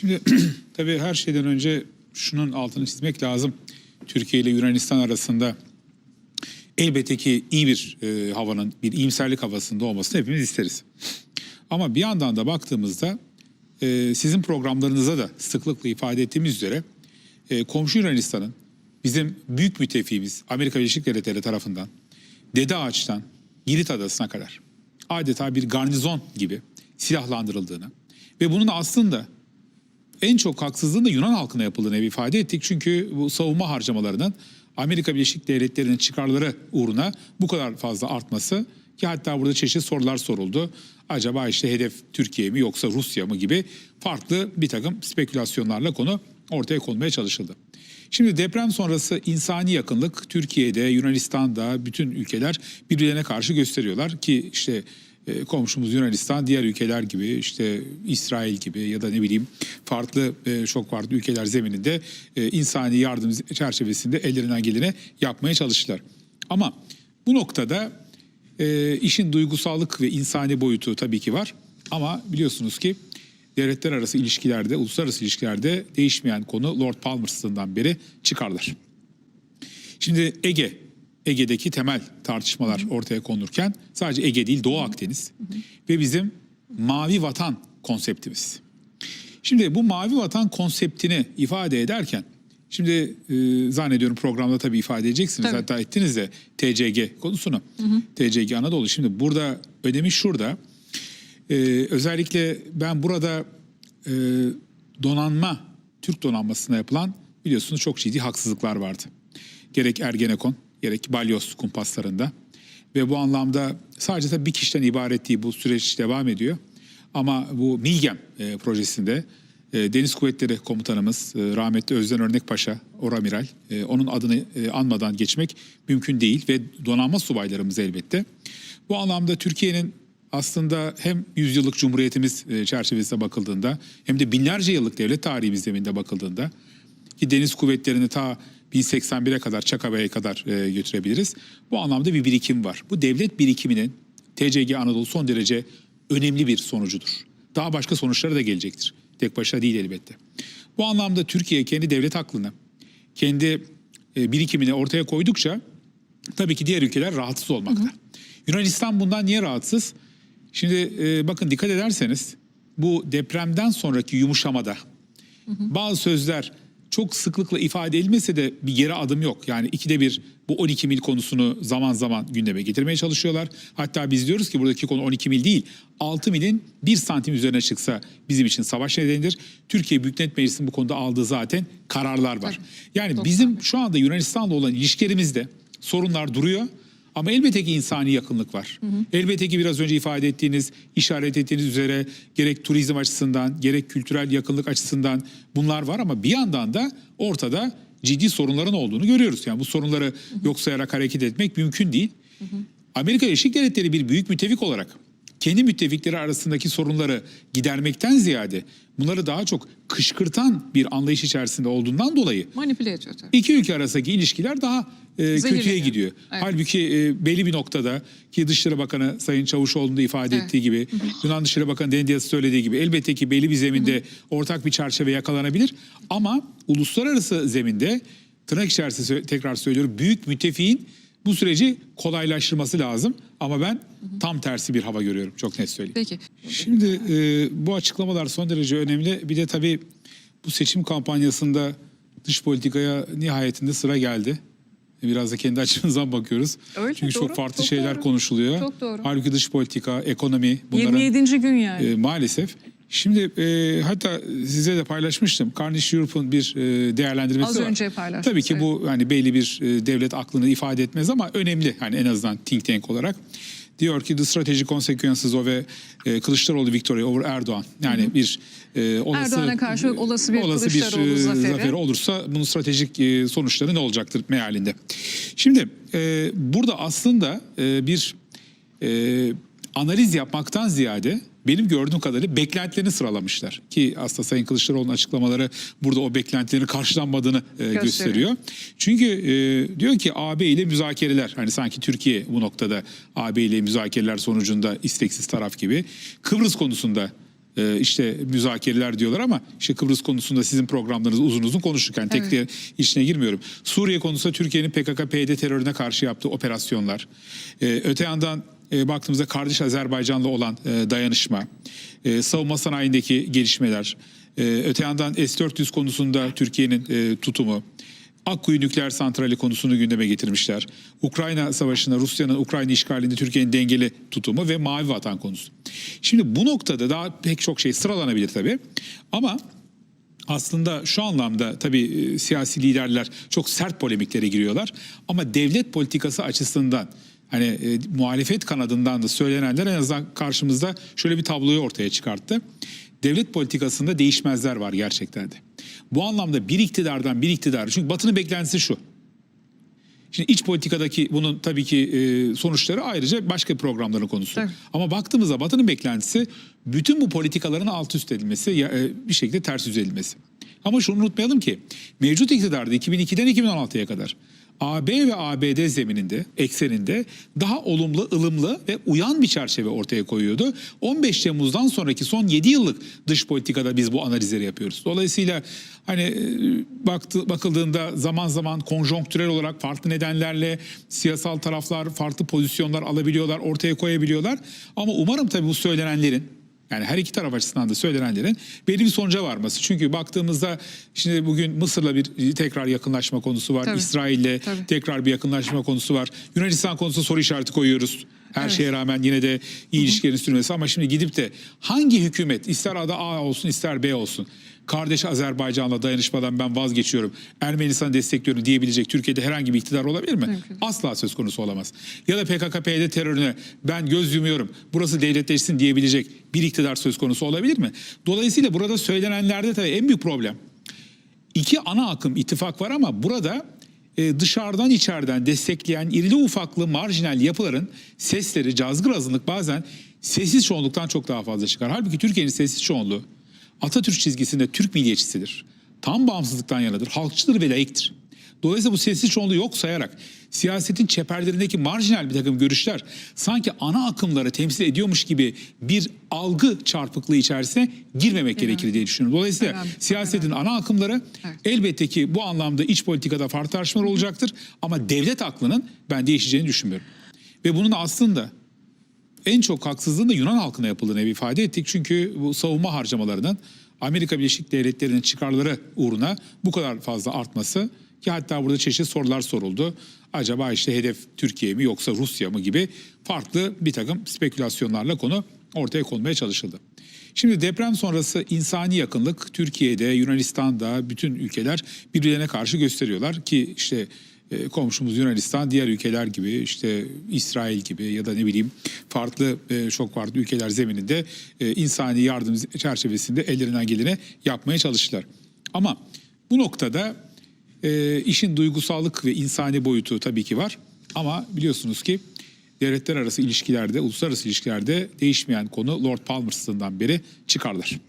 Şimdi tabii her şeyden önce şunun altını çizmek lazım. Türkiye ile Yunanistan arasında elbette ki iyi bir e, havanın, bir iyimserlik havasında olmasını hepimiz isteriz. Ama bir yandan da baktığımızda e, sizin programlarınıza da sıklıkla ifade ettiğimiz üzere e, komşu Yunanistan'ın bizim büyük müttefiğimiz Amerika Birleşik Devletleri tarafından Dede Ağaç'tan Girit Adası'na kadar adeta bir garnizon gibi silahlandırıldığını ve bunun aslında en çok haksızlığın da Yunan halkına yapıldığını ifade ettik. Çünkü bu savunma harcamalarının Amerika Birleşik Devletleri'nin çıkarları uğruna bu kadar fazla artması ki hatta burada çeşitli sorular soruldu. Acaba işte hedef Türkiye mi yoksa Rusya mı gibi farklı bir takım spekülasyonlarla konu ortaya konmaya çalışıldı. Şimdi deprem sonrası insani yakınlık Türkiye'de, Yunanistan'da bütün ülkeler birbirlerine karşı gösteriyorlar ki işte e, komşumuz Yunanistan diğer ülkeler gibi işte İsrail gibi ya da ne bileyim farklı e, çok farklı ülkeler zemininde e, insani yardım çerçevesinde ellerinden geleni yapmaya çalıştılar. Ama bu noktada e, işin duygusallık ve insani boyutu tabii ki var. Ama biliyorsunuz ki devletler arası ilişkilerde, uluslararası ilişkilerde değişmeyen konu Lord Palmerston'dan beri çıkarlar. Şimdi Ege, Ege'deki temel tartışmalar ortaya konulurken sadece Ege değil Doğu Akdeniz ve bizim mavi vatan konseptimiz. Şimdi bu mavi vatan konseptini ifade ederken şimdi e, zannediyorum programda tabii ifade edeceksiniz Tabii. hatta ettiniz de TCG konusunu. TCG Anadolu. Şimdi burada önemi şurada. E, özellikle ben burada e, donanma, Türk donanmasına yapılan biliyorsunuz çok ciddi haksızlıklar vardı. Gerek Ergenekon, gerek Balyoz kumpaslarında. Ve bu anlamda sadece tabii bir kişiden ibaret değil bu süreç devam ediyor. Ama bu Milgem e, projesinde e, Deniz Kuvvetleri Komutanımız e, rahmetli Özden Örnek Paşa, Oramiral, e, onun adını e, anmadan geçmek mümkün değil ve donanma subaylarımız elbette. Bu anlamda Türkiye'nin aslında hem yüzyıllık cumhuriyetimiz e, çerçevesinde bakıldığında hem de binlerce yıllık devlet tarihimiz zeminde bakıldığında ki deniz kuvvetlerini ta 1081'e kadar Çakabey'e kadar e, götürebiliriz. Bu anlamda bir birikim var. Bu devlet birikiminin TCG Anadolu son derece önemli bir sonucudur. Daha başka sonuçları da gelecektir. Tek başına değil elbette. Bu anlamda Türkiye kendi devlet aklını, kendi e, birikimini ortaya koydukça tabii ki diğer ülkeler rahatsız olmakta. Yunanistan bundan niye rahatsız? Şimdi e, bakın dikkat ederseniz bu depremden sonraki yumuşamada bazı sözler çok sıklıkla ifade edilmese de bir geri adım yok. Yani ikide bir bu 12 mil konusunu zaman zaman gündeme getirmeye çalışıyorlar. Hatta biz diyoruz ki buradaki konu 12 mil değil. 6 milin 1 santim üzerine çıksa bizim için savaş nedenidir. Türkiye Büyük Millet Meclisi'nin bu konuda aldığı zaten kararlar var. Yani bizim şu anda Yunanistan'la olan ilişkilerimizde sorunlar duruyor. Ama elbette ki insani yakınlık var. Elbette ki biraz önce ifade ettiğiniz, işaret ettiğiniz üzere gerek turizm açısından, gerek kültürel yakınlık açısından bunlar var ama bir yandan da ortada ciddi sorunların olduğunu görüyoruz. Yani bu sorunları yok sayarak hareket etmek mümkün değil. Amerika Birleşik Devletleri bir büyük müttefik olarak kendi müttefikleri arasındaki sorunları gidermekten ziyade bunları daha çok kışkırtan bir anlayış içerisinde olduğundan dolayı Manipüle ediyor tabii. İki ülke arasındaki ilişkiler daha e, kötüye gidiyor. Evet. Halbuki e, belli bir noktada ki Dışişleri Bakanı Sayın Çavuşoğlu'nun da ifade Evet. ettiği gibi, Yunan Dışişleri Bakanı Denidias söylediği gibi elbette ki belli bir zeminde ortak bir çerçeve yakalanabilir. Ama uluslararası zeminde tırnak içerisinde tekrar söylüyorum büyük müttefiğin bu süreci kolaylaştırması lazım. Ama ben tam tersi bir hava görüyorum çok net söyleyeyim. Peki. Şimdi e, bu açıklamalar son derece önemli. Bir de tabii bu seçim kampanyasında dış politikaya nihayetinde sıra geldi. Biraz da kendi açımızdan bakıyoruz. Öyle, Çünkü doğru. çok farklı Çok şeyler doğru. konuşuluyor. Çok doğru. Halbuki dış politika, ekonomi bunların 27. gün yani. e, maalesef. Şimdi e, hatta size de paylaşmıştım. Carnegie Europe'un bir e, değerlendirmesi Az var. önce paylaştınız, Tabii ki bu hani belli bir e, devlet aklını ifade etmez ama önemli hani en azından think tank olarak. Diyor ki the strategic consequences of a e, Kılıçdaroğlu victory over Erdoğan. Yani bir e, olası Erdoğan'a karşı olası bir olası Kılıçdaroğlu e, zaferi. zaferi olursa bunun stratejik e, sonuçları ne olacaktır mealinde. Şimdi e, burada aslında e, bir e, analiz yapmaktan ziyade benim gördüğüm kadarıyla beklentilerini sıralamışlar. Ki aslında Sayın Kılıçdaroğlu'nun açıklamaları burada o beklentilerin karşılanmadığını e, gösteriyor. Çünkü e, diyor ki AB ile müzakereler hani sanki Türkiye bu noktada AB ile müzakereler sonucunda isteksiz taraf gibi. Kıbrıs konusunda e, işte müzakereler diyorlar ama işte Kıbrıs konusunda sizin programlarınız uzun uzun konuştuk. Yani tek Evet. içine girmiyorum. Suriye konusunda Türkiye'nin PKK-PYD terörüne karşı yaptığı operasyonlar. E, öte yandan e, baktığımızda kardeş Azerbaycan'la olan e, dayanışma, e, savunma sanayindeki gelişmeler, e, öte yandan S-400 konusunda Türkiye'nin e, tutumu, Akkuyu nükleer santrali konusunu gündeme getirmişler. Ukrayna savaşında Rusya'nın Ukrayna işgalinde Türkiye'nin dengeli tutumu ve mavi vatan konusu. Şimdi bu noktada daha pek çok şey sıralanabilir tabii. Ama aslında şu anlamda tabii e, siyasi liderler çok sert polemiklere giriyorlar. Ama devlet politikası açısından hani e, muhalefet kanadından da söylenenler en azından karşımızda şöyle bir tabloyu ortaya çıkarttı. Devlet politikasında değişmezler var gerçekten de. Bu anlamda bir iktidardan bir iktidar çünkü Batı'nın beklentisi şu. Şimdi iç politikadaki bunun tabii ki e, sonuçları ayrıca başka programların konusu. Tabii. Ama baktığımızda Batı'nın beklentisi bütün bu politikaların alt üst edilmesi, ya, e, bir şekilde ters yüz edilmesi. Ama şunu unutmayalım ki mevcut iktidarda 2002'den 2016'ya kadar AB ve ABD zemininde, ekseninde daha olumlu, ılımlı ve uyan bir çerçeve ortaya koyuyordu. 15 Temmuz'dan sonraki son 7 yıllık dış politikada biz bu analizleri yapıyoruz. Dolayısıyla hani e, baktı, bakıldığında zaman zaman konjonktürel olarak farklı nedenlerle siyasal taraflar farklı pozisyonlar alabiliyorlar, ortaya koyabiliyorlar. Ama umarım tabii bu söylenenlerin yani her iki taraf açısından da söylenenlerin belli bir sonuca varması. Çünkü baktığımızda şimdi bugün Mısır'la bir tekrar yakınlaşma konusu var. İsrail'le tekrar bir yakınlaşma konusu var. Yunanistan konusunda soru işareti koyuyoruz. Her Evet. şeye rağmen yine de iyi ilişkilerin sürmesi ama şimdi gidip de hangi hükümet ister adı A olsun ister B olsun kardeş Azerbaycan'la dayanışmadan ben vazgeçiyorum. Ermenistan'ı destekliyorum diyebilecek Türkiye'de herhangi bir iktidar olabilir mi? Mümkün. Asla söz konusu olamaz. Ya da PKK-PYD terörüne ben göz yumuyorum burası devletleşsin diyebilecek bir iktidar söz konusu olabilir mi? Dolayısıyla burada söylenenlerde tabii en büyük problem iki ana akım ittifak var ama burada e, dışarıdan içeriden destekleyen irili ufaklı marjinal yapıların sesleri, cazgır azınlık bazen sessiz çoğunluktan çok daha fazla çıkar. Halbuki Türkiye'nin sessiz çoğunluğu Atatürk çizgisinde Türk milliyetçisidir. Tam bağımsızlıktan yanadır, halkçıdır ve laiktir. Dolayısıyla bu sessiz çoğunluğu yok sayarak siyasetin çeperlerindeki marjinal bir takım görüşler sanki ana akımları temsil ediyormuş gibi bir algı çarpıklığı içerisine girmemek gerekir diye düşünüyorum. Dolayısıyla Önemli, siyasetin ana akımları Evet. elbette ki bu anlamda iç politikada farklı tartışmalar olacaktır. Ama devlet aklının ben değişeceğini düşünmüyorum. Ve bunun aslında en çok haksızlığın da Yunan halkına yapıldığını ifade ettik. Çünkü bu savunma harcamalarının Amerika Birleşik Devletleri'nin çıkarları uğruna bu kadar fazla artması ki hatta burada çeşitli sorular soruldu. Acaba işte hedef Türkiye mi yoksa Rusya mı gibi farklı bir takım spekülasyonlarla konu ortaya konmaya çalışıldı. Şimdi deprem sonrası insani yakınlık Türkiye'de, Yunanistan'da bütün ülkeler birbirlerine karşı gösteriyorlar ki işte e, komşumuz Yunanistan diğer ülkeler gibi işte İsrail gibi ya da ne bileyim farklı e, çok farklı ülkeler zemininde e, insani yardım çerçevesinde ellerinden geleni yapmaya çalıştılar. Ama bu noktada işin duygusallık ve insani boyutu tabii ki var. Ama biliyorsunuz ki devletler arası ilişkilerde, uluslararası ilişkilerde değişmeyen konu Lord Palmerston'dan beri çıkarlar.